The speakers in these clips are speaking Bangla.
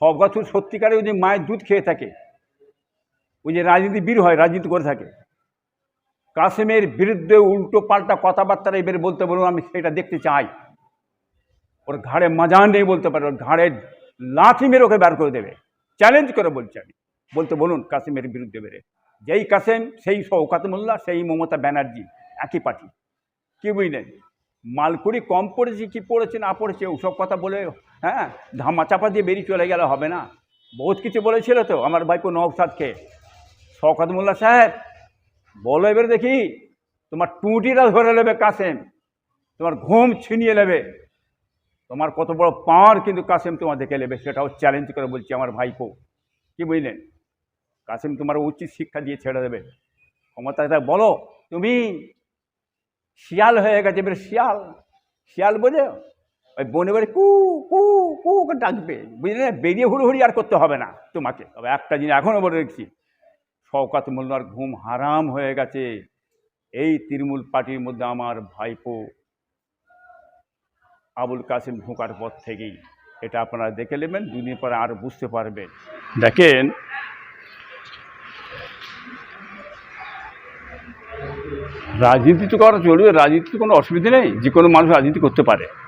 সব গাছ সত্যিকারে ওই যে মায়ের দুধ খেয়ে থাকে। ওই যে রাজনীতি বীর হয়, রাজনীতি করে থাকে। কাসেমের বিরুদ্ধে উল্টো পাল্টা কথাবার্তা এবারে বলতে বলুন, আমি সেটা দেখতে চাই। ওর ঘাড়ে মাজান নেই বলতে পারে, ওর ঘাড়ে লাঠি মেরে ওকে বার করে দেবে। চ্যালেঞ্জ করে বলছি আমি। বলতে বলুন, কাসেমের বিরুদ্ধে বেড়ে যেই কাসেম, সেই শওকাত মোল্লা, সেই মমতা ব্যানার্জি, একই পার্টি। কি বুঝলেন? মালকুড়ি কম পড়েছে, কি পড়েছে, না পড়েছে, ওসব কথা বলে হ্যাঁ ধামা চাপা দিয়ে বেরিয়ে চলে গেলে হবে না। বহুত কিছু বলেছিল তো আমার ভাইপো নওসাদকে শওকাত মোল্লা সাহেব, বলো এবার দেখি, তোমার টুটিটা ধরে নেবে কাসেম, তোমার ঘুম ছিনিয়ে নেবে। তোমার কত বড় পাওয়ার কিন্তু কাসেম তোমার দেখে নেবে, সেটাও চ্যালেঞ্জ করে বলছি আমার ভাইপো। কি বুঝলেন? কাসেম তোমার উচিত শিক্ষা দিয়ে ছেড়ে দেবে। ক্ষমতা বলো, তুমি শিয়াল হয়ে গেছে, এবার শিয়াল শিয়াল বোঝো ওই বনে বাড়ি কু কু কু করে ডাকবে। বুঝলে? না? বেরিয়ে হুড়োহুড়ি আর করতে হবে না তোমাকে। তবে একটা জিনিস এখনও বলে রেখেছি। শওকাত মোল্লার ঘুম হারাম হয়ে গেছে। এই তৃণমূল পার্টির মধ্যে আমার ভাইপো আবুল কাসিম ঢোকার পর থেকেই। এটা আপনারা দেখে নেবেন, দুদিন পরে আর বুঝতে পারবেন। দেখেন, রাজনীতি তো করা চলবে রাজনীতি কোনো অসুবিধা নেই। যে কোনো মানুষ রাজনীতি করতে পারে।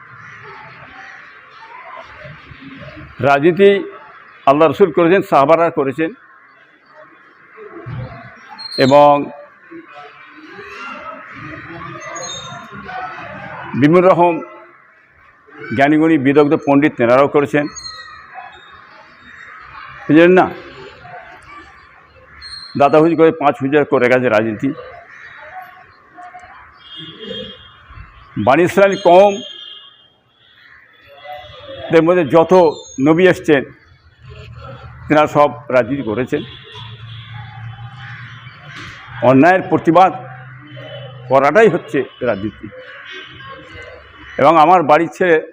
রাজনীতি আল্লাহ রসুল করেছেন, সাহাবারা করেছেন। এবং বিভিন্ন রকম জ্ঞানীগুণী বিদগ্ধ পণ্ডিত তেনারাও করেছেন। বুঝলেন না? দাদা করে পাঁচ হুজার করে গেছে রাজনীতি। বাণী ইসরায়েল কম দের মধ্যে যত নবী এসছেন তেনারা সব রাজনীতি করেছেন। অন্যায়ের প্রতিবাদ করাটাই হচ্ছে রাজনীতি। এবং আমার বাড়ির ছেলে,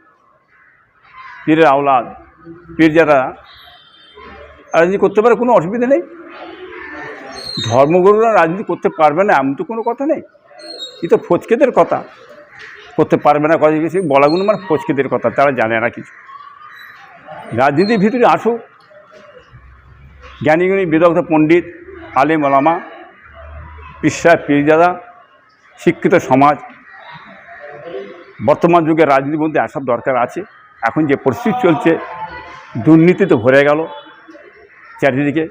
পীরের আওলাদ, পীর যারা, রাজনীতি করতে পারে, কোনো অসুবিধা নেই। ধর্মগুরুরা রাজনীতি করতে পারবে না, এমন তো কোনো কথা নেই। এ তো ফচকেদের কথা। করতে পারবে না, কথা কিছু বলাগুলো মানে ফচকেদের কথা, তারা জানে না কিছু। রাজনীতির ভিতরে আসুক। জ্ঞানীগুণী বিদগ্ধ পণ্ডিত আলেম ওলামা পিসা পীরজাদা, শিক্ষিত সমাজ, বর্তমান যুগে রাজনীতির মধ্যে আসার দরকার আছে। এখন যে পরিস্থিতি চলছে দুর্নীতিতে ভরে গেল চারিদিকে।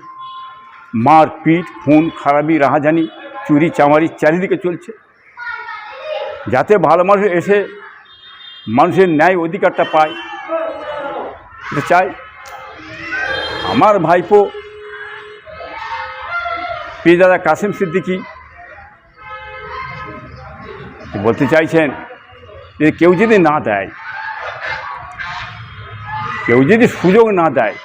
মারপিট, খুন, খারাপি, রাহাজানি, চুরি, চামারি চারিদিকে চলছে। যাতে ভালো মানুষ এসে মানুষের ন্যায় অধিকারটা পায় চাই। আমার ভাইপো, পীরদাদা কাসিম সিদ্দিকি, বলতে চাইছেন যে কেউ যদি না দেয়, কেউ যদি সুযোগ না দেয়,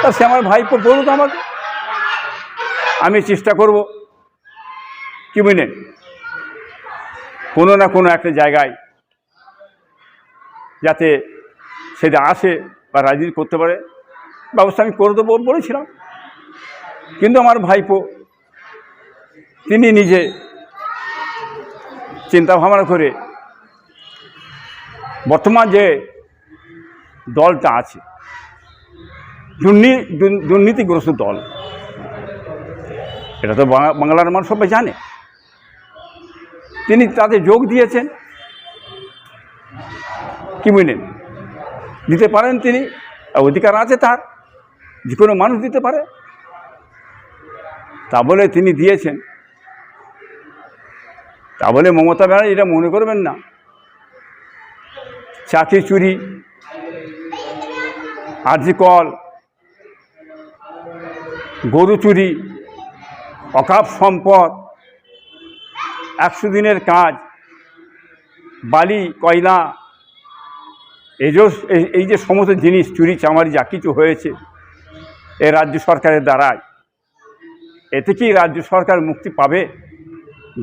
তা সে আমার ভাইপো বলুক আমাকে। আমি চেষ্টা করব। কি বুঝলেন কোনো না কোনো একটা জায়গায় যাতে সেটা আসে বা রাজনীতি করতে পারে, ব্যবস্থা আমি করে দেবো বলেছিলাম। কিন্তু আমার ভাইপো, তিনি নিজে চিন্তা ভাবনা করে বর্তমান যে দলটা আছে, দুর্নী দুর্নী- দুর্নীতিগ্রস্ত দল, এটা তো বাংলা- বাংলার মানুষ সবাই জানে। তিনি তাতে যোগ দিয়েছেন। কি বুঝলেন দিতে পারেন তিনি অধিকার আছে তার, যে কোনো মানুষ দিতে পারে। তা বলে তিনি দিয়েছেন। তা বলে মমতা ব্যানার্জি এটা মনে করবেন না। চাকরি চুরি, আর্জি কল, গরু চুরি, অকাপ সম্পদ, একশো দিনের কাজ, বালি, কয়লা এই যে এই- যে সমস্ত জিনিস, চুরি, চামারি, যা কিছু হয়েছে, এ রাজ্য সরকারের দ্বারায় এতে কি রাজ্য সরকার মুক্তি পাবে?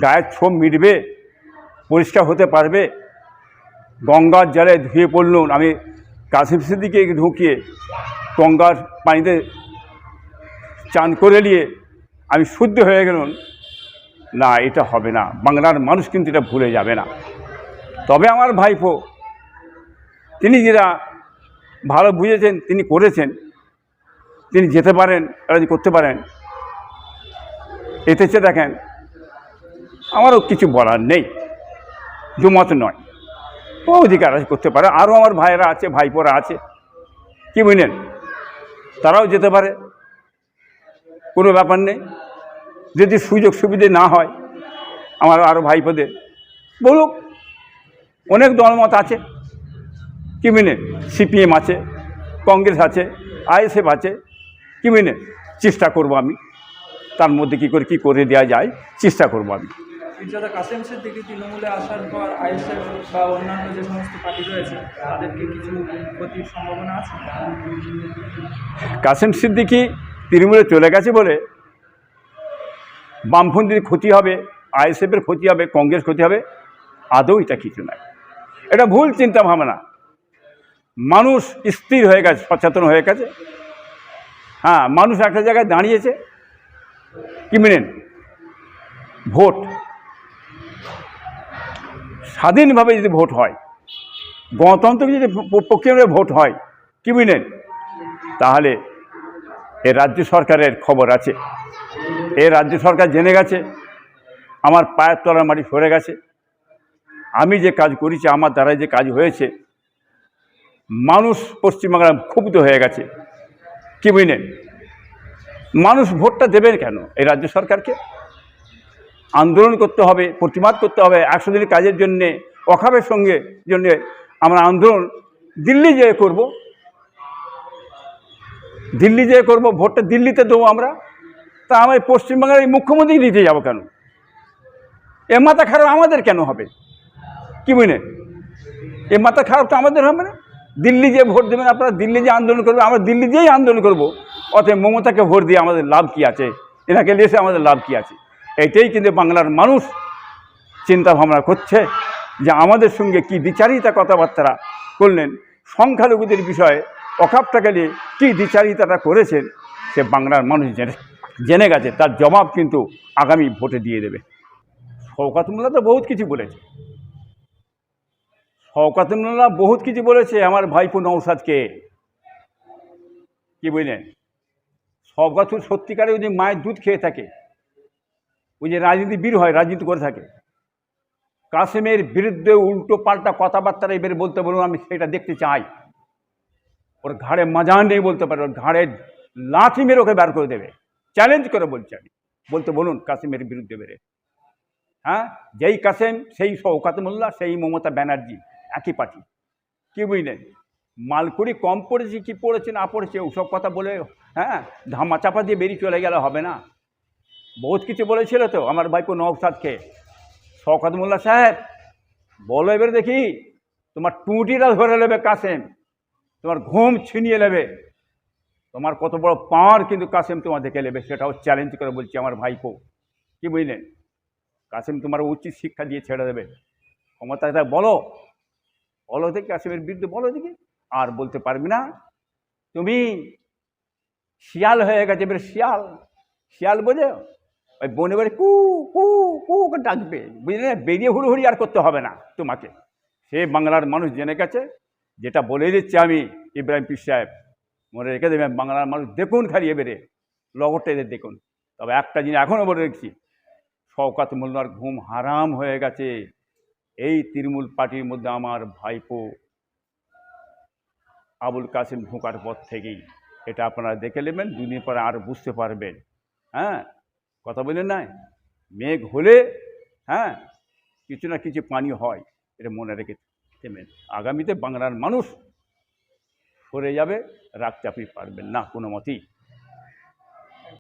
গায়ের ছোপ মিটবে? পরিষ্কার হতে পারবে? গঙ্গার জলে ধুয়ে পড়লুন আমি কাশিম সিদ্দিকে ঢুকিয়ে গঙ্গার পানিতে চান করে নিয়ে আমি শুদ্ধ হয়ে গেলুন না, এটা হবে না। বাংলার মানুষ কিন্তু এটা ভুলে যাবে না। তবে আমার ভাইপো তিনি যেটা ভালো বুঝেছেন, তিনি করেছেন। তিনি যেতে পারেন রাজি করতে পারেন। এতে চেয়ে দেখেন, আমারও কিছু বলার নেই। দুমত নয়। ও অধিকার আছে, করতে পারে। আরও আমার ভাইয়েরা আছে, ভাইপোরা আছে। কি বুঝলেন? তারাও যেতে পারে। কোনো ব্যাপার নেই। যদি সুযোগ সুবিধে না হয়, আমার আরও ভাইপোদের। বলুক, অনেক দলমত আছে। কি মিনে? সিপিএম আছে কংগ্রেস আছে আইএসএফ আছে কি মিনে? চেষ্টা করব আমি। তার মধ্যে কী করে কী করে দেওয়া যায় চেষ্টা করব আমি। কাসেম সিদ্দিকি তৃণমূলে আসার পর আইএসএফ বা অন্যান্য যে সমস্ত পার্টি রয়েছে তাদেরকে কিছু ক্ষতির সম্ভাবনা আছে? কাসেম সিদ্দিকি তৃণমূলে চলে গেছে বলে বামপন্থীর ক্ষতি হবে আইএসএফের ক্ষতি হবে কংগ্রেস ক্ষতি হবে আদৌ এটা কিছু নয়। এটা ভুল চিন্তা ভাবনা মানুষ স্থির হয়ে গেছে, সচেতন হয়ে গেছে। হ্যাঁ মানুষ একটা জায়গায় দাঁড়িয়েছে। কি মেনেন? ভোট। স্বাধীনভাবে যদি ভোট হয় গণতন্ত্র যদি প- প্রক্রিয়াভাবে ভোট হয়, কি বুঝলেন তাহলে এ রাজ্য সরকারের খবর আছে। এ রাজ্য সরকার জেনে গেছে, আমার পায়ের তলার মাটি সরে গেছে। আমি যে কাজ করেছি, আমার দ্বারা যে কাজ হয়েছে মানুষ পশ্চিমবাংলা ক্ষুব্ধ হয়ে গেছে। কি বুঝলেন? মানুষ ভোটটা দেবেন কেন এই রাজ্য সরকারকে? আন্দোলন করতে হবে, প্রতিবাদ করতে হবে, একশো দিনের কাজের জন্যে অখাবের সঙ্গে জন্যে আমরা আন্দোলন দিল্লি যেয়ে করব। দিল্লি যেয়ে করব, ভোটটা দিল্লিতে দেবো আমরা। তা আমি পশ্চিমবাংলার এই মুখ্যমন্ত্রী দিতে যাব কেন? এ মাথা খারাপ আমাদের কেন হবে? কি বুঝলেন? এ মাথা খারাপ তো আমাদের হবে না? দিল্লি যে ভোট দেবেন, আপনারা দিল্লি যে আন্দোলন করবেন, আমরা দিল্লি যেই আন্দোলন করব। অতএব মমতাকে ভোট দিয়ে আমাদের লাভ কি আছে? এনাকে লেসে আমাদের লাভ কি আছে? এইটাই কিন্তু বাংলার মানুষ চিন্তা ভাবনা করছে যে আমাদের সঙ্গে কি বিচারিতা কথাবার্তা করলেন, সংখ্যালঘুদের বিষয়ে অকাপটাকে নিয়ে কী দ্বিচারিতাটা করেছেন, সে বাংলার মানুষ জেনে জেনে গেছে। তার জবাব কিন্তু আগামী ভোটে দিয়ে দেবে। শওকাত তো বহুত কিছু বলেছে। শওকাত মোল্লা বহুত কিছু বলেছে, আমার ভাইপো নৌসাদকে কি বুঝলেন? শওকাত সত্যিকারে যদি মায়ের দুধ খেয়ে থাকে। ওই যে রাজনীতি বীর হয়, রাজনীতি করে থাকে। কাসেমের বিরুদ্ধে উল্টো পাল্টা কথাবার্তা এবারে বলতে বলুন, আমি সেটা দেখতে চাই। ওর ঘাড়ে মাজান নেই বলতে পারে, ওর ঘাড়ে লাঠি মেরে ওকে বের করে দেবে। চ্যালেঞ্জ করে বলছি আমি। বলতে বলুন, কাসেমের বিরুদ্ধে বেরে হ্যাঁ? যেই কাসেম, সেই শওকাত মোল্লা সেই মমতা ব্যানার্জি। একই পার্টি কি বুঝলেন মালকুড়ি কম পড়েছে, কি পড়েছে না পড়েছে, ওসব কথা বলে হ্যাঁ ধামা চাপা দিয়ে বেরিয়ে চলে গেলে হবে না। বহুত কিছু বলেছিল তো আমার ভাইপো নবসাদকে শওকত মোল্লা সাহেব, বলো এবার দেখি, তোমার টুটিটা ধরে নেবে কাসেম, তোমার ঘুম ছিনিয়ে নেবে। তোমার কত বড় পাঁড় কিন্তু কাসেম তোমার দেখে নেবে, সেটাও চ্যালেঞ্জ করে বলছি আমার ভাইপো। কি বুঝলেন কাসেম তোমার উচিত শিক্ষা দিয়ে ছেড়ে দেবে। ক্ষমতাটা বলো বলো দেখি কাসেমের বিরুদ্ধে বলো দেখি। আর বলতে পারবি না। তুমি শিয়াল হয়ে গেছে, এবার শিয়াল। শিয়াল বোঝো ওই বনে বাড়ি কু কু কু ডাকবে। বুঝলে? না? বেরিয়ে হুড়োহুড়ি আর করতে হবে না তোমাকে। সে বাংলার মানুষ জেনে গেছে। যেটা বলে দিচ্ছি আমি, ইব্রাহিম পীর সাহেব, মনে রেখে দেবেন, বাংলার মানুষ দেখুন খালি এবারে। লগরটা এদের দেখুন। তবে একটা জিনিস এখনও বলে রেখেছি, শওকাত মোল্লার ঘুম হারাম হয়ে গেছে। এই তৃণমূল পার্টির মধ্যে আমার ভাইপো আবুল কাসিম ঢোকার পর থেকেই। এটা আপনারা দেখে নেবেন, দুদিন পরে আর বুঝতে পারবেন। হ্যাঁ কথা বলেন না মেঘ হলে হ্যাঁ কিছু না কিছু পানি হয়, এটা মনে রেখে থেমেন। আগামীতে বাংলার মানুষ সরে যাবে, রাখতে আপনি পারবেন না, কোনো মতেই।